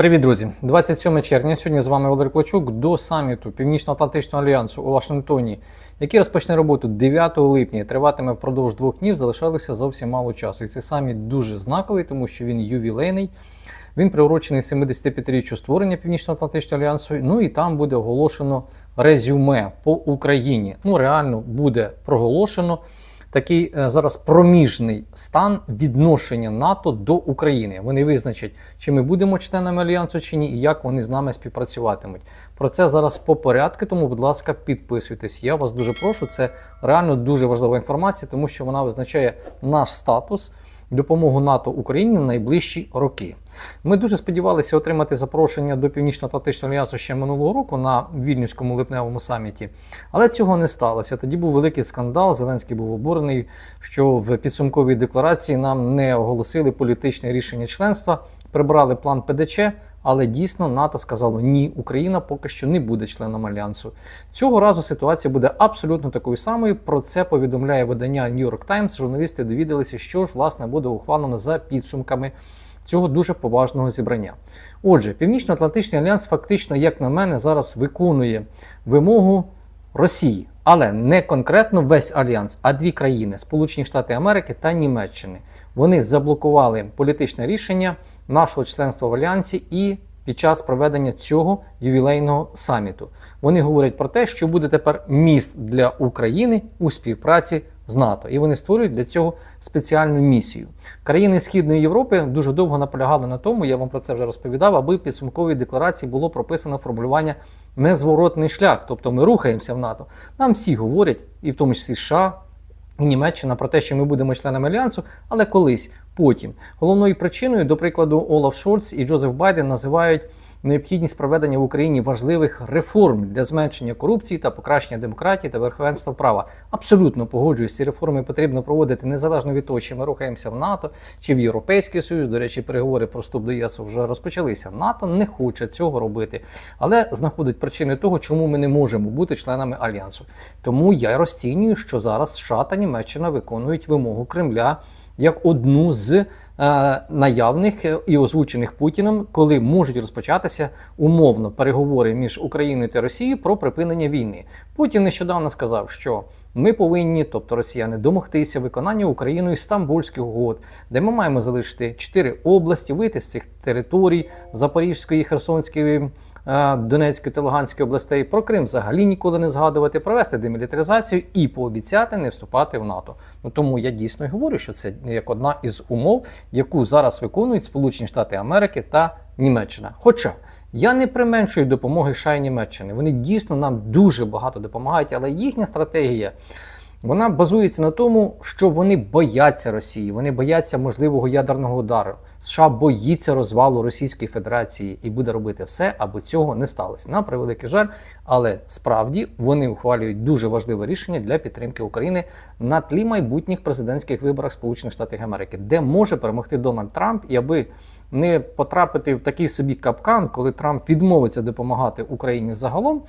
Привіт, друзі! 27 червня. Сьогодні з вами Валерій Клочук до саміту Північно-Атлантичного альянсу у Вашингтоні, який розпочне роботу 9 липня і триватиме впродовж двох днів. Залишалося зовсім мало часу. І цей саміт дуже знаковий, тому що він ювілейний. Він приурочений 75-річчю створення Північно-Атлантичного альянсу. Ну і там буде оголошено резюме по Україні. Ну реально буде проголошено такий е, зараз проміжний стан відношення НАТО до України. Вони визначать, чи ми будемо членами альянсу чи ні, і як вони з нами співпрацюватимуть. Про це зараз по порядку, тому, будь ласка, підписуйтесь. Я вас дуже прошу. Це реально дуже важлива інформація, тому що вона визначає наш статус. Допомогу НАТО Україні в найближчі роки. Ми дуже сподівалися отримати запрошення до Північно-Атлантичного альянсу ще минулого року на Вільнюському липневому саміті, але цього не сталося. Тоді був великий скандал. Зеленський був обурений, що в підсумковій декларації нам не оголосили політичне рішення членства, прибрали план ПДЧ. Але дійсно НАТО сказало ні, Україна поки що не буде членом альянсу. Цього разу ситуація буде абсолютно такою самою. Про це повідомляє видання New York Times. Журналісти довідалися, що ж власне буде ухвалено за підсумками цього дуже поважного зібрання. Отже, Північно-Атлантичний альянс фактично, як на мене, зараз виконує вимогу Росії, але не конкретно весь альянс, а дві країни Сполучені Штати Америки та Німеччини. Вони заблокували політичне рішення нашого членства в альянсі і під час проведення цього ювілейного саміту. Вони говорять про те, що буде тепер міст для України у співпраці з НАТО, і вони створюють для цього спеціальну місію. Країни Східної Європи дуже довго наполягали на тому, я вам про це вже розповідав, аби підсумковій декларації було прописано формулювання незворотний шлях, тобто ми рухаємося в НАТО. Нам всі говорять, і в тому числі США. Німеччина про те, що ми будемо членами альянсу, але колись потім. Головною причиною, до прикладу, Олаф Шольц і Джозеф Байден називають необхідність проведення в Україні важливих реформ для зменшення корупції та покращення демократії та верховенства права. Абсолютно погоджуюсь, ці реформи потрібно проводити незалежно від того, чи ми рухаємося в НАТО чи в Європейський Союз. До речі, переговори про вступ до ЄС вже розпочалися. НАТО не хоче цього робити, але знаходить причини того, чому ми не можемо бути членами альянсу. Тому я розцінюю, що зараз США та Німеччина виконують вимогу Кремля як одну з наявних і озвучених Путіним, коли можуть розпочатися умовно переговори між Україною та Росією про припинення війни. Путін нещодавно сказав, що ми повинні, тобто росіяни, домогтися виконання Україною Стамбульських угод, де ми маємо залишити чотири області, вийти з цих територій Запорізької, Херсонської. Е, Донецької та Луганської областей про Крим взагалі ніколи не згадувати, провести демілітаризацію і пообіцяти не вступати в НАТО. Ну тому я дійсно говорю, що це як одна із умов, яку зараз виконують Сполучені Штати Америки та Німеччина. Хоча я не применшую допомоги США і Німеччини. Вони дійсно нам дуже багато допомагають, але їхня стратегія. Вона базується на тому, що вони бояться Росії, вони бояться можливого ядерного удару. США боїться розвалу Російської Федерації і буде робити все, аби цього не сталося. На превеликий жаль, але справді вони ухвалюють дуже важливе рішення для підтримки України на тлі майбутніх президентських виборах Сполучених Штатів Америки, де може перемогти Дональд Трамп, і аби не потрапити в такий собі капкан, коли Трамп відмовиться допомагати Україні загалом,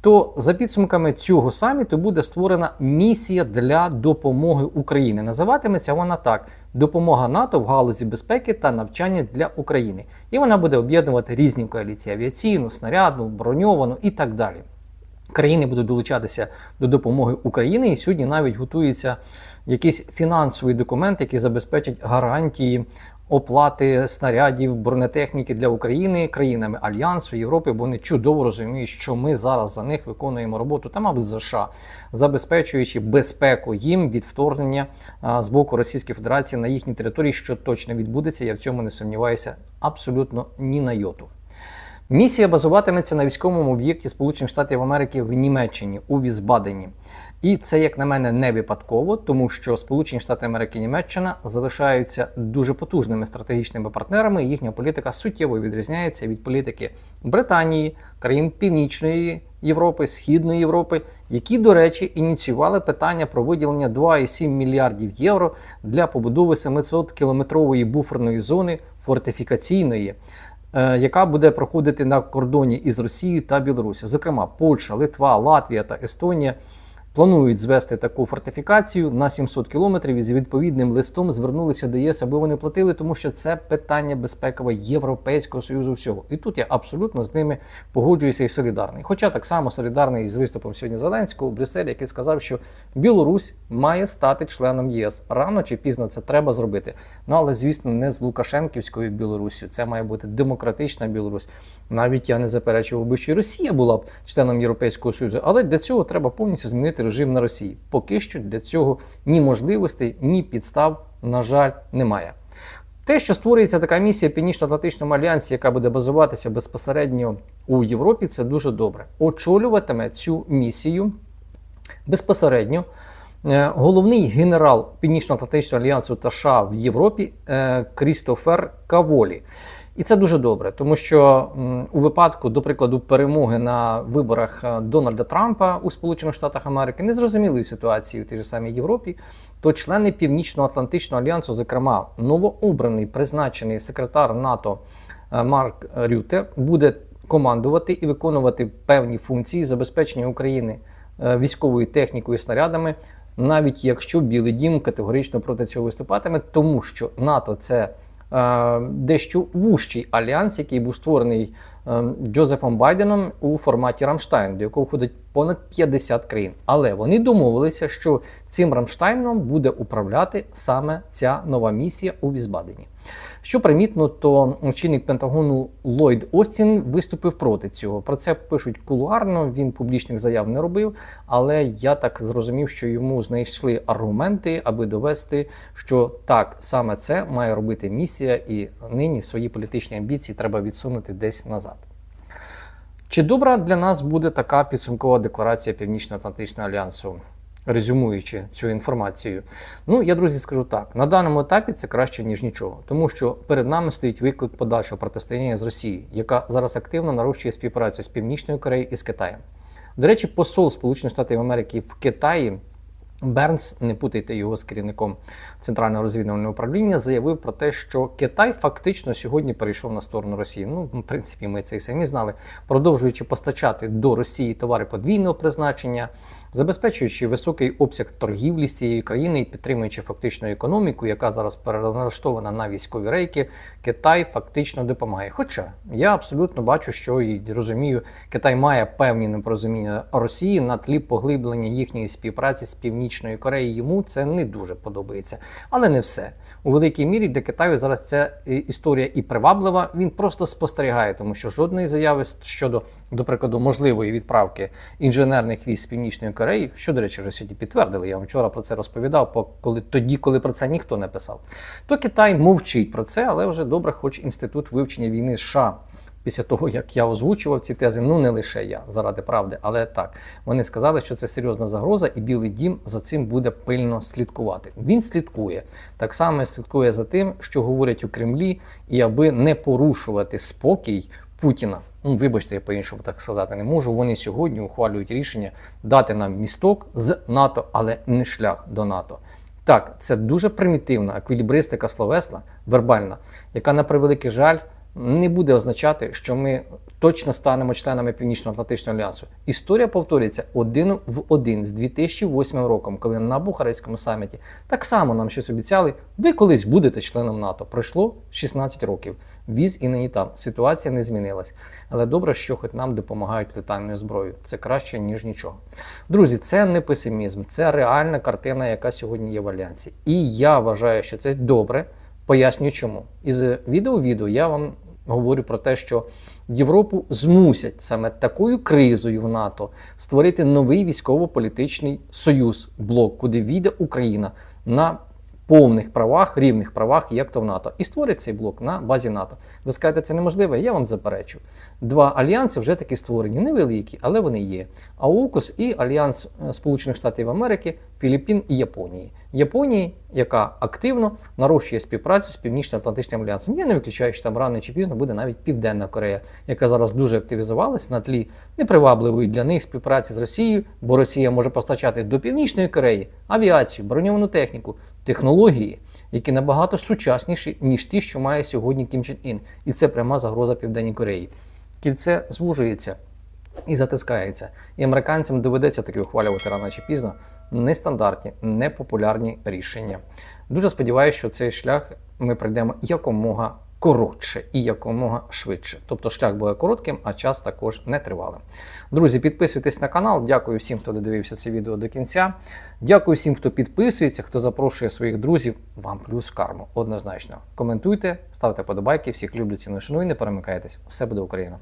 то за підсумками цього саміту буде створена місія для допомоги Україні. Називатиметься вона так: допомога НАТО в галузі безпеки та навчання для України. І вона буде об'єднувати різні коаліції авіаційну, снарядну, броньовану і так далі. Країни будуть долучатися до допомоги України, і сьогодні навіть готується якийсь фінансовий документ, який забезпечить гарантії оплати снарядів, бронетехніки для України країнами Альянсу Європи, бо вони чудово розуміють, що ми зараз за них виконуємо роботу та, мабуть, США, забезпечуючи безпеку їм від вторгнення з боку Російської Федерації на їхній території, що точно відбудеться. Я в цьому не сумніваюся абсолютно ні на йоту. Місія базуватиметься на військовому об'єкті Сполучених Штатів Америки в Німеччині у Візбадені. І це, як на мене, не випадково, тому що Сполучені Штати Америки і Німеччина залишаються дуже потужними стратегічними партнерами. Їхня політика суттєво відрізняється від політики Британії, країн Північної Європи, Східної Європи, які, до речі, ініціювали питання про виділення 2,7 мільярдів євро для побудови 700 кілометрової буферної зони фортифікаційної. Е, Яка буде проходити на кордоні із Росією та Білорусі, зокрема Польща, Литва, Латвія та Естонія планують звести таку фортифікацію на 700 кілометрів і з відповідним листом звернулися до ЄС, аби вони платили, тому що це питання безпекове Європейського союзу всього. І тут я абсолютно з ними погоджуюся і солідарний. Хоча так само солідарний з виступом сьогодні Зеленського у Брюсселі, який сказав, що Білорусь має стати членом ЄС. Рано чи пізно це треба зробити. Ну але звісно, не з Лукашенківською Білоруссю. Це має бути демократична Білорусь. Навіть я не заперечував би, що Росія була б членом Європейського Союзу, але для цього треба повністю змінити режим на Росії. Поки що для цього ні можливостей, ні підстав, на жаль, немає. Те, що створюється така місія Північно-Атлантичному альянсі, яка буде базуватися безпосередньо у Європі, це дуже добре. Очолюватиме цю місію безпосередньо е, головний генерал Північно-Атлантичного альянсу та США в Європі е, Крістофер Каволі. І це дуже добре, тому що у випадку, до прикладу, перемоги на виборах е, Дональда Трампа у Сполучених Штатах Америки незрозумілої ситуації в тій же самій Європі, то члени Північно-Атлантичного альянсу, зокрема новообраний призначений секретар НАТО е, Марк Рюте, буде командувати і виконувати певні функції забезпечення України е, військовою технікою і снарядами, навіть якщо Білий Дім категорично проти цього виступатиме, тому що НАТО це дещо вужчий альянс, який був створений е, Джозефом Байденом у форматі Рамштайн, до якого входить понад 50 країн. Але вони домовилися, що цим Рамштайном буде управляти саме ця нова місія у Візбадені. Що примітно, то очільник Пентагону Ллойд Остін виступив проти цього. Про це пишуть кулуарно. Він публічних заяв не робив, але я так зрозумів, що йому знайшли аргументи, аби довести, що так саме це має робити місія, і нині свої політичні амбіції треба відсунути десь назад. Чи добра для нас буде така підсумкова декларація Північно-Атлантичного альянсу? Резюмуючи цю інформацію, ну я друзі скажу так: на даному етапі це краще ніж нічого, тому що перед нами стоїть виклик подальшого протистояння з Росією, яка зараз активно нарощує співпрацю з Північною Кореєю і з Китаєм. До речі, посол Сполучених Штатів Америки в Китаї Бернс, не путайте його з керівником центрального розвідувального управління, заявив про те, що Китай фактично сьогодні перейшов на сторону Росії. Ну, в принципі, ми це і самі знали, продовжуючи постачати до Росії товари подвійного призначення, забезпечуючи високий обсяг торгівлі з цією країною підтримуючи фактично економіку, яка зараз переналаштована на військові рейки, Китай фактично допомагає. Хоча я абсолютно бачу, що і розумію, Китай має певні непорозуміння Росії на тлі поглиблення їхньої співпраці з Північною Кореєю. Йому це не дуже подобається. Але не все. У великій мірі для Китаю зараз ця е, історія і приваблива. Він просто спостерігає, тому що жодної заяви щодо, до прикладу, можливої відправки інженерних військ з Північної Кореї, що, до речі, вже сьогодні підтвердили. Я вам вчора про це розповідав, по- коли тоді, коли про це ніхто не писав. То Китай мовчить про це, але вже добре, хоч інститут вивчення війни США. Після того, як я озвучував ці тези, ну не лише я заради правди, але так вони сказали, що це серйозна загроза, і Білий Дім за цим буде пильно слідкувати. Він слідкує так само слідкує за тим, що говорять у Кремлі, і аби не порушувати спокій Путіна. Ну, вибачте, я по-іншому так сказати не можу. Вони сьогодні ухвалюють рішення дати нам місток з НАТО, але не шлях до НАТО. Так, це дуже примітивна еквілібристика словесна, вербальна, яка на превеликий жаль не буде означати, що ми точно станемо членами Північно-Атлантичного альянсу. Історія повторюється один в один з 2008 роком, коли на Бухарестському саміті так само нам щось обіцяли. Ви колись будете членом НАТО. Пройшло 16 років. Віз і нині там. Ситуація не змінилась. Але добре, що хоч нам допомагають летальною зброєю. Це краще ніж нічого. Друзі, це не песимізм, це реальна картина, яка сьогодні є в альянсі. І я вважаю, що це добре. Пояснюю чому. Із відео відео я вам говорю про те, що Європу змусять саме такою кризою в НАТО створити новий військово-політичний союз, блок, куди війде Україна на повних правах, рівних правах, як то в НАТО, і створять цей блок на базі НАТО. Ви скажете, це неможливо? Я вам заперечу. Два альянси вже таки створені, невеликі, але вони є. АУКУС і Альянс е, Сполучених Штатів Америки, Філіппін і Японії. Японії, яка активно нарощує співпрацю з Північно-Атлантичним альянсом. Я не виключаю, що там рано чи пізно буде навіть Південна Корея, яка зараз дуже активізувалась на тлі непривабливої для них співпраці з Росією, бо Росія може постачати до Північної Кореї авіацію, броньовану техніку, технології, які набагато сучасніші, ніж ті, що має сьогодні Кім Чен Ін. І це пряма загроза Південній Кореї. Кільце звужується. І затискається. І американцям доведеться таки ухвалювати рано чи пізно нестандартні, непопулярні рішення. Дуже сподіваюся, що цей шлях ми пройдемо якомога коротше і якомога швидше. Тобто шлях буде коротким, а час також не тривалим. Друзі, підписуйтесь на канал. Дякую всім, хто додивився це відео до кінця. Дякую всім, хто підписується, хто запрошує своїх друзів. Вам плюс карму. Однозначно. Коментуйте, ставте подобайки. Всіх люблю, ціную, шаную, не перемикайтесь. Все буде Україна!